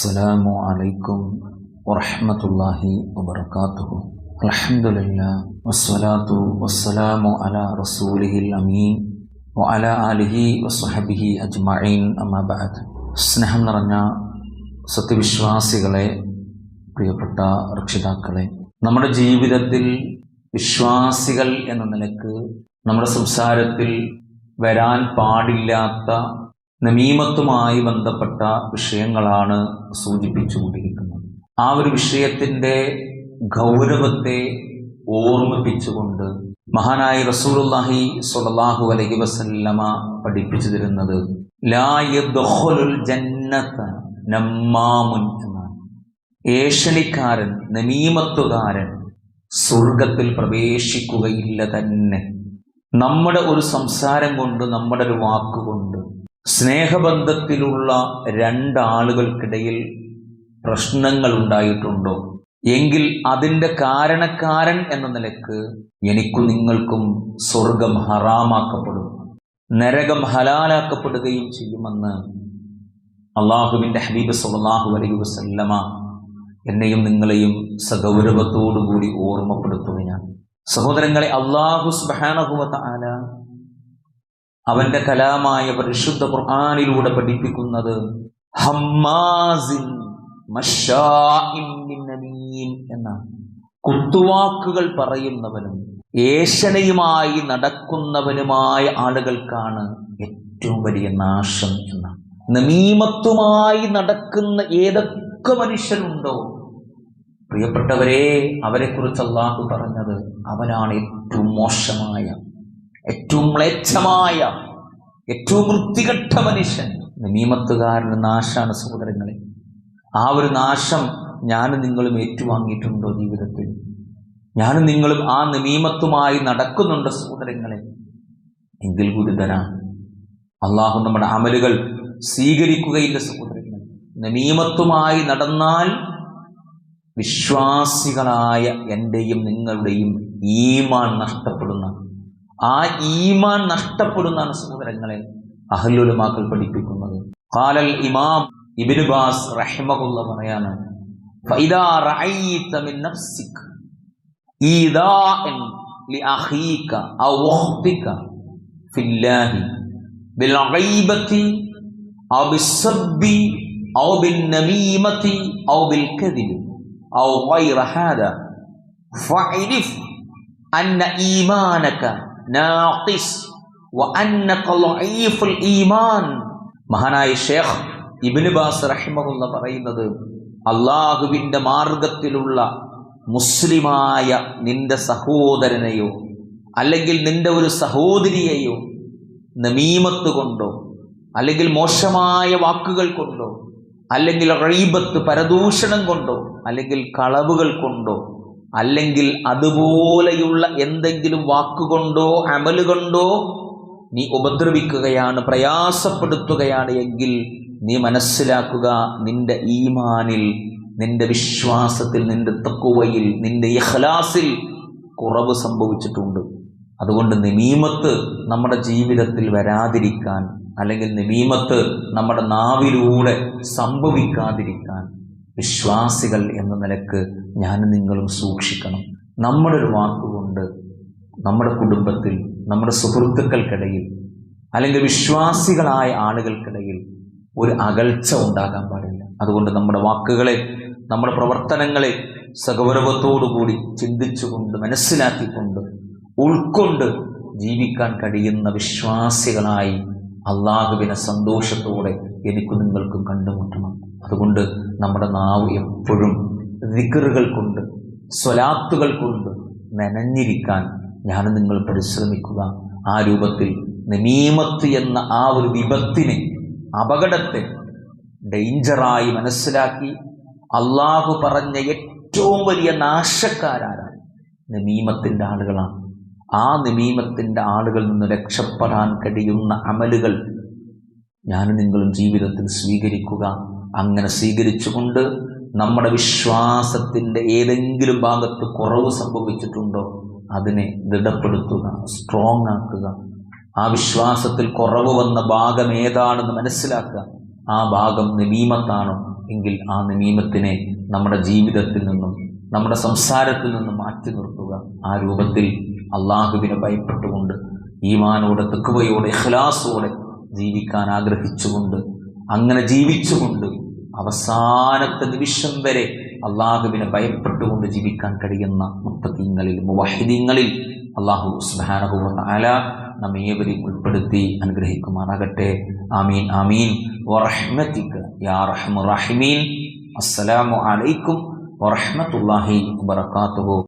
السلام عليكم ورحمة الله وبركاته الحمد لله والصلاة والسلام على رسوله الأمين وعلى آله وصحبه أجمعين أما بعد സ്നേഹം നിറഞ്ഞ സത്യവിശ്വാസികളെ പ്രിയപ്പെട്ട രക്ഷിതാക്കളെ നമ്മുടെ ജീവിതത്തിൽ വിശ്വാസികൾ എന്ന നിലക്ക് നമ്മുടെ സംസാരത്തിൽ വരാൻ പാടില്ലാത്ത നമീമത്തുമായി ബന്ധപ്പെട്ട വിഷയങ്ങളാണ് സൂചിപ്പിച്ചുകൊണ്ടിരിക്കുന്നത്. ആ ഒരു വിഷയത്തിന്റെ ഗൗരവത്തെ ഓർമ്മിപ്പിച്ചുകൊണ്ട് മഹാനായ റസൂലുല്ലാഹി സ്വല്ലല്ലാഹു അലഹി വസല്ലമ പഠിപ്പിച്ചു തരുന്നത് ഏഷണിക്കാരൻ നമീമത്തുകാരൻ സ്വർഗത്തിൽ പ്രവേശിക്കുകയില്ല തന്നെ. നമ്മുടെ ഒരു സംസാരം കൊണ്ട് നമ്മുടെ ഒരു വാക്കുകൊണ്ട് സ്നേഹബന്ധത്തിലുള്ള രണ്ടാളുകൾക്കിടയിൽ പ്രശ്നങ്ങൾ ഉണ്ടായിട്ടുണ്ടോ? എങ്കിൽ അതിന്റെ കാരണക്കാരൻ എന്ന നിലയ്ക്ക് എനിക്കും നിങ്ങൾക്കും സ്വർഗം ഹറാമാക്കപ്പെടും നരകം ഹലാലാക്കപ്പെടുകയും ചെയ്യുമെന്ന് അള്ളാഹുവിന്റെ ഹബീബ് സല്ലാഹു അലൈഹി വസല്ലമ എന്നെയും നിങ്ങളെയും സഗൗരവത്തോടുകൂടി ഓർമ്മപ്പെടുത്തുകയാണ് സഹോദരങ്ങളെ അള്ളാഹു സുബാനഹുവത്ത ആല അവന്റെ കലാമായ പരിശുദ്ധ ഖുർആാനിലൂടെ പഠിപ്പിക്കുന്നത് ഹമ്മാസിൻ എന്നാണ്. കുത്തുവാക്കുകൾ പറയുന്നവനും ഏഷണയുമായി നടക്കുന്നവനുമായ ആളുകൾക്കാണ് ഏറ്റവും വലിയ നാശം എന്നാണ്. നമീമത്വമായി നടക്കുന്ന ഏതൊക്കെ മനുഷ്യനുണ്ടോ? പ്രിയപ്പെട്ടവരെ അവരെക്കുറിച്ച് അള്ളാഹു പറഞ്ഞത് അവനാണ് ഏറ്റവും മോശമായ ഏറ്റവും മ്ലേച്ഛമായ ഏറ്റവും വൃത്തികെട്ട മനുഷ്യൻ. നമീമത്തുകാരന് നാശാണ് സഹോദരങ്ങളെ. ആ ഒരു നാശം ഞാനും നിങ്ങളും ഏറ്റുവാങ്ങിയിട്ടുണ്ടോ ജീവിതത്തിൽ? ഞാനും നിങ്ങളും ആ നിയമത്തുമായി നടക്കുന്നുണ്ട് സഹോദരങ്ങളെ? എങ്കിൽ ഗുരുതരാണ് അള്ളാഹു നമ്മുടെ അമലുകൾ സ്വീകരിക്കുകയില്ല സഹോദരങ്ങൾ നിയമത്തുമായി നടന്നാൽ വിശ്വാസികളായ എന്റെയും നിങ്ങളുടെയും ഈമാൻ നഷ്ടപ്പെടുന്ന ആ ഈമാൻ നഷ്ടപ്പെടുന്നതാണ് സഹോദരങ്ങളെ അഹല്ലുലമാക്കൾ പഠിപ്പിക്കുന്നത്. കാലൽ ഇമാം ഇബിനുബാസ് റഹ്മകുള്ള പറയാണ് ഫാരിഫ് അന്ന ഈമാനക നാഖിസ്. ഈമാൻ. മഹാനായ ഷേഖ് ഇബിനുബാസ് റഹിമകുള്ള പറയുന്നത് അള്ളാഹുവിന്റെ മാർഗത്തിലുള്ള മുസ്ലിമായ നിന്റെ സഹോദരനെയോ അല്ലെങ്കിൽ നിന്റെ ഒരു സഹോദരിയെയോ നമീമത്ത് കൊണ്ടോ അല്ലെങ്കിൽ മോശമായ വാക്കുകൾ കൊണ്ടോ അല്ലെങ്കിൽ റൈബത്ത് പരദൂഷണം കൊണ്ടോ അല്ലെങ്കിൽ കളവുകൾ കൊണ്ടോ അല്ലെങ്കിൽ അതുപോലെയുള്ള എന്തെങ്കിലും വാക്കുകൊണ്ടോ അമലുകൊണ്ടോ നീ ഉപദ്രവിക്കുകയാണ് പ്രയാസപ്പെടുത്തുകയാണ് എങ്കിൽ നീ മനസ്സിലാക്കുക നിന്റെ ഈമാനിൽ നിന്റെ വിശ്വാസത്തിൽ നിന്റെ തക്കുവയിൽ നിന്റെ ഇഖ്ലാസിൽ കുറവ് സംഭവിച്ചിട്ടുണ്ട്. അതുകൊണ്ട് നിമീമത്ത് നമ്മുടെ ജീവിതത്തിൽ വരാതിരിക്കാൻ അല്ലെങ്കിൽ നിമീമത്ത് നമ്മുടെ നാവിലൂടെ സംഭവിക്കാതിരിക്കാൻ വിശ്വാസികൾ എന്ന നിലയ്ക്ക് ഞാൻ നിങ്ങളും സൂക്ഷിക്കണം. നമ്മുടെ ഒരു വാക്കുകൊണ്ട് നമ്മുടെ കുടുംബത്തിൽ നമ്മുടെ സുഹൃത്തുക്കൾക്കിടയിൽ അല്ലെങ്കിൽ വിശ്വാസികളായ ആളുകൾക്കിടയിൽ ഒരു അകൽച്ച ഉണ്ടാകാൻ പാടില്ല. അതുകൊണ്ട് നമ്മുടെ വാക്കുകളെ നമ്മുടെ പ്രവർത്തനങ്ങളെ സഗൗരവത്തോടുകൂടി ചിന്തിച്ചുകൊണ്ട് മനസ്സിലാക്കിക്കൊണ്ട് ഉൾക്കൊണ്ട് ജീവിക്കാൻ കഴിയുന്ന വിശ്വാസികളായി അള്ളാഹുവിനെ സന്തോഷത്തോടെ എനിക്ക് നിങ്ങൾക്കും കണ്ടുമുട്ടണം. അതുകൊണ്ട് നമ്മുടെ നാവ് എപ്പോഴും ദിക്കറുകൾ കൊണ്ട് സ്വലാത്തുകൾ കൊണ്ട് നനഞ്ഞിരിക്കാൻ ഞാൻ നിങ്ങൾ പരിശ്രമിക്കുക. ആ രൂപത്തിൽ നമീമത്ത് എന്ന ആ ഒരു വിപത്തിനെ അപകടത്തെ ഡേഞ്ചറായി മനസ്സിലാക്കി അള്ളാഹു പറഞ്ഞ ഏറ്റവും വലിയ നാശക്കാരാണ് നമീമത്തിന്റെ ആളുകളാണ്. ആ നമീമത്തിന്റെ ആളുകളിൽ നിന്ന് രക്ഷപ്പെടാൻ കഴിയുന്ന അമലുകൾ ഞാൻ നിങ്ങളും ജീവിതത്തിൽ സ്വീകരിക്കുക. അങ്ങനെ സ്വീകരിച്ചുകൊണ്ട് നമ്മുടെ വിശ്വാസത്തിന്റെ ഏതെങ്കിലും ഭാഗത്ത് കുറവ് സംഭവിച്ചിട്ടുണ്ടോ? അതിനെ ദൃഢപ്പെടുത്തുക സ്ട്രോങ് ആക്കുക. ആ വിശ്വാസത്തിൽ കുറവ് വന്ന ഭാഗം ഏതാണെന്ന് മനസ്സിലാക്കുക. ആ ഭാഗം നിമീമത്താണോ എങ്കിൽ ആ നിമീമത്തിനെ നമ്മുടെ ജീവിതത്തിൽ നിന്നും നമ്മുടെ സംസാരത്തിൽ നിന്നും മാറ്റി നിർത്തുക. ആ രൂപത്തിൽ അള്ളാഹുവിനെ ഭയപ്പെട്ടുകൊണ്ട് ഈമാനോടെ തെക്കുവയോടെ ഇഖ്ലാസോടെ ജീവിക്കാൻ ആഗ്രഹിച്ചുകൊണ്ട് അങ്ങനെ ജീവിച്ചുകൊണ്ട് അവസാനത്തെ നിമിഷം വരെ അള്ളാഹുവിനെ ഭയപ്പെട്ടുകൊണ്ട് ജീവിക്കാൻ കഴിയുന്ന മുത്തീങ്ങളിൽ മുവഹിദീങ്ങളിൽ അള്ളാഹു സുബാനഹുവ ആല നമ്മേവരെയും ഉൾപ്പെടുത്തി അനുഗ്രഹിക്കുമാറാകട്ടെ. ആമീൻ ആമീൻ. വറഹ്മത്തിക്ക് യാ അസ്സലാമു അലൈക്കും വറഹ്മത്തുള്ളാഹി വബറകാതുഹു